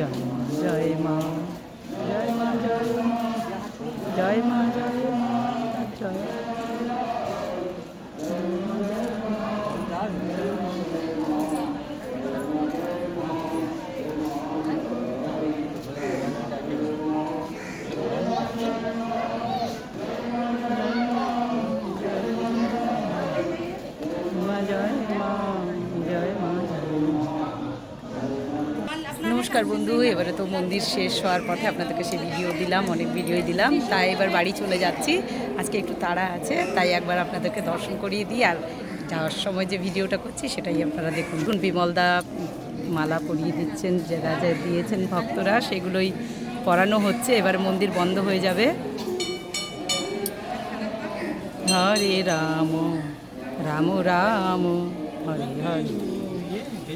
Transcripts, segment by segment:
জয় মা জয় মা। নমস্কার বন্ধু, এবারে তো মন্দির শেষ হওয়ার পথে আপনাদেরকে সে ভিডিও দিলাম, অনেক ভিডিওই দিলাম, তাই এবার বাড়ি চলে যাচ্ছি। আজকে একটু তাড়া আছে, তাই একবার আপনাদেরকে দর্শন করিয়ে দিই, আর যাওয়ার সময় যে ভিডিওটা করছি সেটাই আপনারা দেখুন। বিমলদা মালা পরিয়ে দিচ্ছেন যারা যা দিয়েছেন ভক্তরা, সেগুলোই পরানো হচ্ছে। এবার মন্দির বন্ধ হয়ে যাবে। হরে রাম রাম রাম, হরে হরে।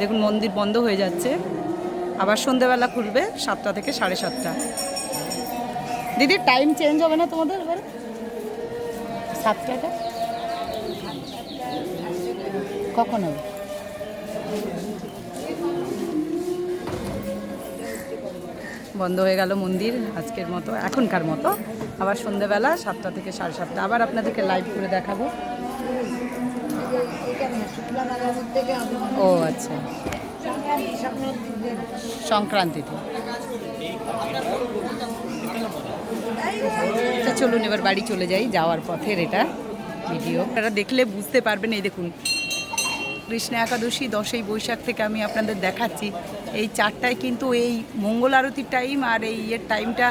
দেখুন, মন্দির বন্ধ হয়ে যাচ্ছে। আবার সন্ধেবেলা খুলবে, সাতটা থেকে সাড়ে সাতটা। দিদি টাইম চেঞ্জ হবে না তোমাদের এবারে? সাতটাটা? কখন হবে? বন্ধ হয়ে গেল মন্দির আজকের মতো, এখনকার মতো। আবার সন্ধেবেলা সাতটা থেকে সাড়ে সাতটা। আবার আপনাদেরকে লাইভ করে দেখাবো। ও আচ্ছা। সংক্রান্তিতে। আচ্ছা চলুন এবার বাড়ি চলে যাই, যাওয়ার পথের এটা ভিডিও। আপনারা দেখলে বুঝতে পারবেন, এই দেখুন কৃষ্ণ একাদশী, দশই বৈশাখ থেকে আমি আপনাদের দেখাচ্ছি। এই চারটায় কিন্তু এই মঙ্গল আরতির টাইম আর এই ইয়ের টাইমটা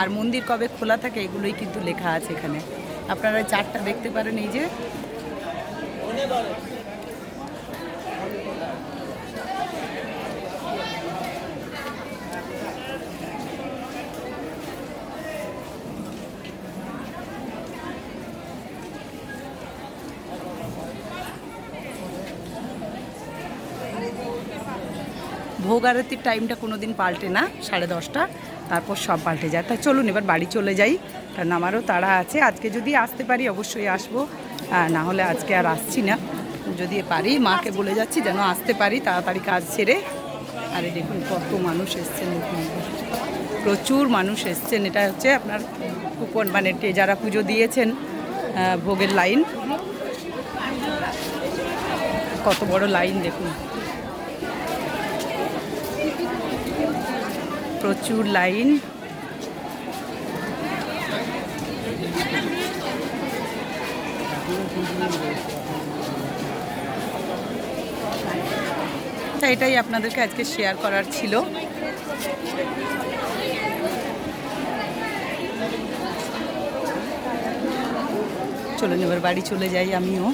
আর মন্দির কবে খোলা থাকে, এগুলোই কিন্তু লেখা আছে এখানে। আপনারা চারটা দেখতে পারেন, এই যে। ভোগ আরতির টাইমটা কোনো দিন পাল্টে না, সাড়ে দশটা, তারপর সব পাল্টে যায়। তাই চলুন, এবার বাড়ি চলে যাই, কারণ আমারও তাড়া আছে। আজকে যদি আসতে পারি, অবশ্যই আসব। না হলে আজকে আর আসছি না। যদি পারি, মাকে বলে যাচ্ছি যেন আসতে পারি, তাড়াতাড়ি কাজ ছেড়ে আরে দেখুন, কত মানুষ এসছেন প্রচুর মানুষ এসছেন। এটা হচ্ছে আপনার কুপন মানে যারা পুজো দিয়েছেন ভোগের লাইন কত বড় লাইন দেখুন। প্রচুর লাইন। এটাই আপনাদেরকে আজকে শেয়ার করার ছিল। চলুন এবার বাড়ি চলে যাই আমিও।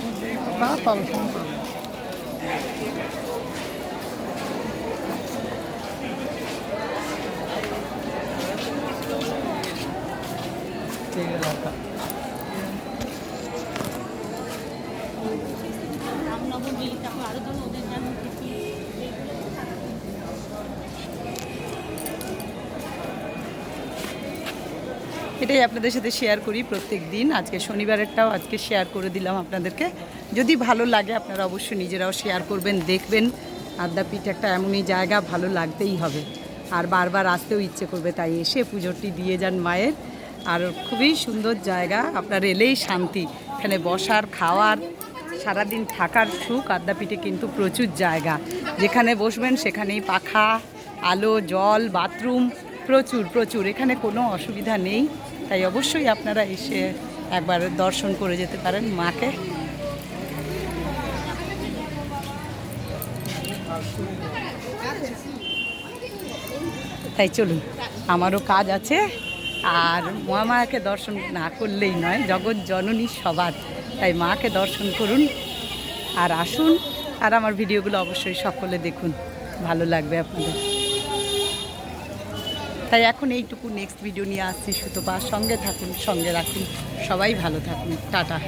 এটাই আপনাদের সাথে শেয়ার করি প্রত্যেক দিন। আজকে শনিবারেরটাও আজকে শেয়ার করে দিলাম আপনাদেরকে। যদি ভালো লাগে, আপনারা অবশ্যই নিজেরাও শেয়ার করবেন, দেখবেন। আদ্যাপীঠ একটা এমনই জায়গা, ভালো লাগতেই হবে। আর বারবার আসতেও ইচ্ছে করবে তাই এসে পুজোটি দিয়ে যান মায়ের। আর খুবই সুন্দর জায়গা, আপনার এলেই শান্তি। এখানে বসার, খাওয়ার, সারাদিন থাকার সুখ আদ্যাপীঠে কিন্তু প্রচুর জায়গা। যেখানে বসবেন সেখানেই পাখা, আলো, জল, বাথরুম, প্রচুর প্রচুর। এখানে কোনো অসুবিধা নেই। তাই অবশ্যই আপনারা এসে একবার দর্শন করে যেতে পারেন মাকে। তাই চলুন, আমারও কাজ আছে। আর মহামায়াকে দর্শন না করলেই নয়, জগৎ জননী সবার। তাই মাকে দর্শন করুন আর আসুন আর আমার ভিডিওগুলো অবশ্যই সকলে দেখুন, ভালো লাগবে আপনাদের। তাই এখন এইটুকু নেক্সট ভিডিও নিয়ে আসছি সুতপা। সঙ্গে থাকুন, সঙ্গে রাখুন। সবাই ভালো থাকুন। টাটা।